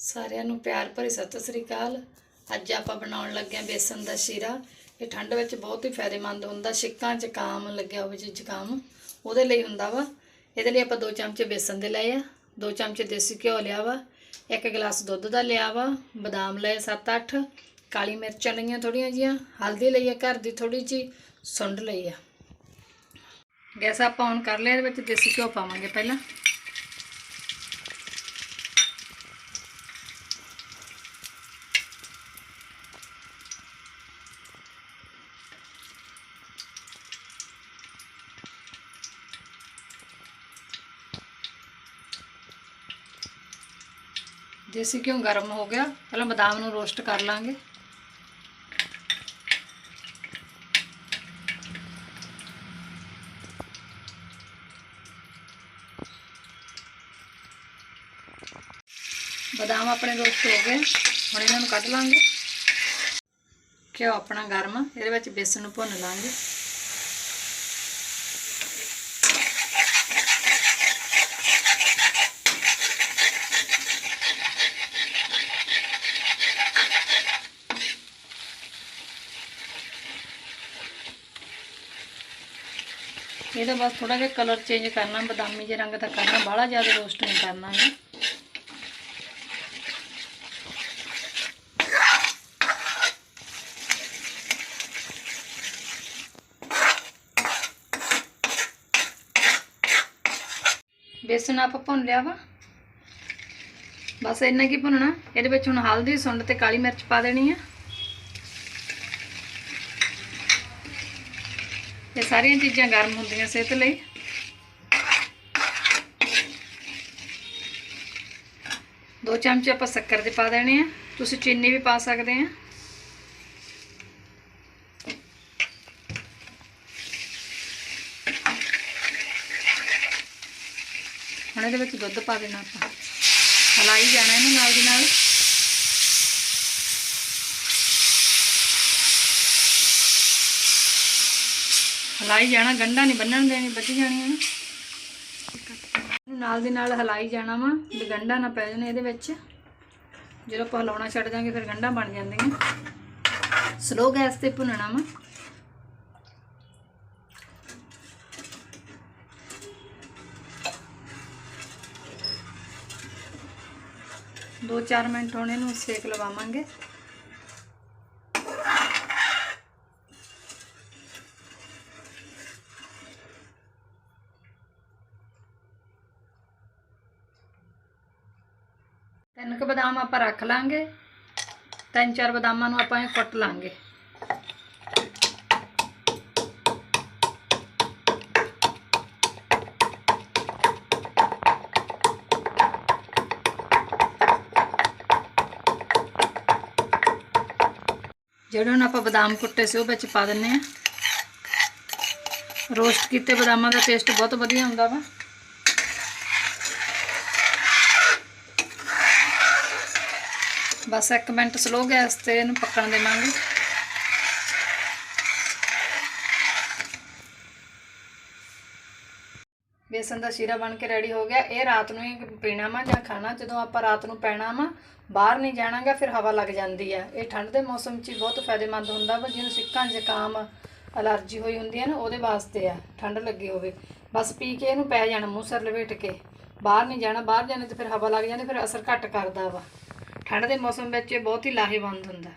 ਸਾਰਿਆਂ ਨੂੰ ਪਿਆਰ ਭਰੀ ਸਤਿ ਸ੍ਰੀ ਅਕਾਲ। ਅੱਜ ਆਪਾਂ ਬਣਾਉਣ ਲੱਗੇ ਹਾਂ ਬੇਸਨ ਦਾ ਸ਼ੀਰਾ। ਇਹ ਠੰਡ ਵਿੱਚ ਬਹੁਤ ਹੀ ਫਾਇਦੇਮੰਦ ਹੁੰਦਾ, ਛਿੱਕਾਂ ਜ਼ੁਕਾਮ ਲੱਗਿਆ ਹੋਵੇ ਜੇ ਜ਼ੁਕਾਮ ਉਹਦੇ ਲਈ ਹੁੰਦਾ ਵਾ। ਇਹਦੇ ਲਈ ਆਪਾਂ 2 ਚਮਚੇ ਬੇਸਨ ਦੇ ਲਏ ਆ 2 ਚਮਚੇ ਦੇਸੀ ਘਿਓ ਲਿਆ ਵਾ, ਇੱਕ ਗਲਾਸ ਦੁੱਧ ਦਾ ਲਿਆ ਵਾ, ਬਦਾਮ ਲਏ 7-8 ਕਾਲੀ ਮਿਰਚਾਂ ਲਈਆਂ ਥੋੜੀਆਂ ਜੀਆਂ ਹਲਦੀ ਲਈ ਆ ਘਰ ਦੀ ਥੋੜੀ ਜੀ ਸੁੰਡ ਲਈ ਆ। ਗੈਸ ਆਪਾਂ ਔਨ ਕਰ ਲਿਆ, ਇਹਦੇ ਵਿੱਚ ਦੇਸੀ ਘਿਓ ਪਾਵਾਂਗੇ ਪਹਿਲਾਂ। ਦੇਸੀ ਘਿਓ ਗਰਮ ਹੋ ਗਿਆ। ਪਹਿਲਾਂ ਬਦਾਮ ਨੂੰ ਰੋਸਟ ਕਰ ਲਾਂਗੇ। ਬਦਾਮ ਆਪਣੇ ਰੋਸਟ ਹੋ ਗਏ। ਹੁਣ ਇਹਨਾਂ ਨੂੰ ਕੱਢ ਲਾਂਗੇ। ਘਿਓ ਆਪਣਾ ਗਰਮ ਆ, ਇਹਦੇ ਵਿੱਚ ਬੇਸਨ ਨੂੰ ਭੁੰਨ ਲਾਂਗੇ। ਇਹਦਾ ਬਸ ਥੋੜਾ ਜਿਹਾ ਕਲਰ ਚੇਂਜ ਕਰਨਾ, ਬਦਾਮੀ ਜਿਹੇ ਰੰਗ ਦਾ ਕਰਨਾ, ਬਾਹਲਾ ਜ਼ਿਆਦਾ ਰੋਸਟ ਨਹੀਂ ਕਰਨਾ ਹੈ ਬੇਸਨ ਆਪਾਂ ਭੁੰਨ ਲਿਆ ਵਾ। ਬਸ ਇੰਨਾ ਕੀ ਭੁੰਨਣਾ, ਇਹਦੇ ਵਿੱਚ ਹੁਣ ਹਲਦੀ, ਸੁੰਡ ਤੇ ਕਾਲੀ ਮਿਰਚ ਪਾ ਦੇਣੀ ਆ। ਇਹ ਸਾਰੀਆਂ ਚੀਜ਼ਾਂ ਗਰਮ ਹੁੰਦੀਆਂ ਸਿਹਤ ਲਈ। ਦੋ ਚਮਚੇ ਆਪਾਂ ਸ਼ੱਕਰ ਦੇ ਪਾ ਦੇਣੇ ਆ। ਤੁਸੀਂ ਚੀਨੀ ਵੀ ਪਾ ਸਕਦੇ ਆ। ਹੁਣ ਇਹਦੇ ਵਿੱਚ ਦੁੱਧ ਪਾ ਦੇਣਾ ਆਪਾਂ। ਹਲਾਈ ਜਾਣਾ ਇਹਨੂੰ ਨਾਲ ਦੀ ਨਾਲ। ਹਲਾਈ ਜਾਣਾ, ਗੰਢਾ ਨਹੀਂ ਬੰਨਣ ਦੇਣੀ ਬੱਜੀ ਜਾਣੀ ਇਹਨੂੰ ਨਾਲ ਦੀ ਨਾਲ ਹਲਾਈ ਜਾਣਾ ਵਾ, ਵੀ ਗੰਢਾ ਨਾ ਪੈ ਜਾਣੇ ਇਹਦੇ ਵਿੱਚ। ਜਦੋਂ ਆਪਾਂ ਹਲਾਉਣਾ ਛੱਡ ਦਾਂਗੇ ਫਿਰ ਗੰਢਾ ਬਣ ਜਾਂਦੀਆਂ। ਸਲੋ ਗੈਸ ਤੇ ਭੁੰਨਣਾ ਵਾ। ਦੋ ਚਾਰ ਮਿੰਟ ਹੁਣ ਇਹਨੂੰ ਸੇਕ ਲਵਾਵਾਂਗੇ। ਤਿੰਨ ਕੁ ਬਦਾਮ ਆਪਾਂ ਰੱਖ ਲਾਂਗੇ। ਤਿੰਨ ਚਾਰ ਬਦਾਮਾਂ ਨੂੰ ਆਪਾਂ ਇਹ ਕੁੱਟ ਲਾਂਗੇ। ਜਿਹੜੇ ਹੁਣ ਆਪਾਂ ਬਦਾਮ ਕੁੱਟੇ ਸੀ, ਉਹ ਵਿੱਚ ਪਾ ਦਿੰਨੇ ਆ ਰੋਸਟ ਕੀਤੇ ਬਦਾਮਾਂ ਦਾ ਟੇਸਟ ਬਹੁਤ ਵਧੀਆ ਹੁੰਦਾ ਵਾ। ਬਸ 1 ਮਿੰਟ ਸਲੋ ਗੈਸ ਤੇ ਇਹਨੂੰ ਪੱਕਣ ਦੇਵਾਂਗੇ। ਬੇਸਨ ਦਾ ਸ਼ੀਰਾ ਬਣ ਕੇ ਰੈਡੀ ਹੋ ਗਿਆ। ਇਹ ਰਾਤ ਨੂੰ ਹੀ ਪੀਣਾ ਵਾ ਜਾਂ ਖਾਣਾ? ਜਦੋਂ ਆਪਾਂ ਰਾਤ ਨੂੰ ਪੈਣਾ ਵਾ, ਬਾਹਰ ਨਹੀਂ ਜਾਣਾਗਾ ਫਿਰ ਹਵਾ ਲੱਗ ਜਾਂਦੀ ਆ। ਇਹ ਠੰਡ ਦੇ ਮੌਸਮ 'ਚ ਹੀ ਬਹੁਤ ਫਾਇਦੇਮੰਦ ਹੁੰਦਾ ਵਾ। ਜਿਹਨੂੰ ਸਿੱਕਾਂ ਜ਼ੁਕਾਮ ਅਲਰਜੀ ਹੋਈ ਹੁੰਦੀ ਹੈ ਨਾ, ਉਹਦੇ ਵਾਸਤੇ ਆ। ਠੰਡ ਲੱਗੀ ਹੋਵੇ। ਬਸ ਪੀ ਕੇ ਇਹਨੂੰ ਪੈ ਜਾਣਾ ਮੂੰਹ ਸਿਰ ਲਪੇਟ ਕੇ। ਬਾਹਰ ਨਹੀਂ ਜਾਣਾ। ਬਾਹਰ ਜਾਣੇ ਤੇ ਫਿਰ ਹਵਾ ਲੱਗ ਜਾਂਦੀ, ਫਿਰ ਅਸਰ ਘੱਟ ਕਰਦਾ ਵਾ। ਠੰਡ ਦੇ ਮੌਸਮ ਵਿੱਚ ਇਹ ਬਹੁਤ ਹੀ ਲਾਹੇਵੰਦ ਹੁੰਦਾ।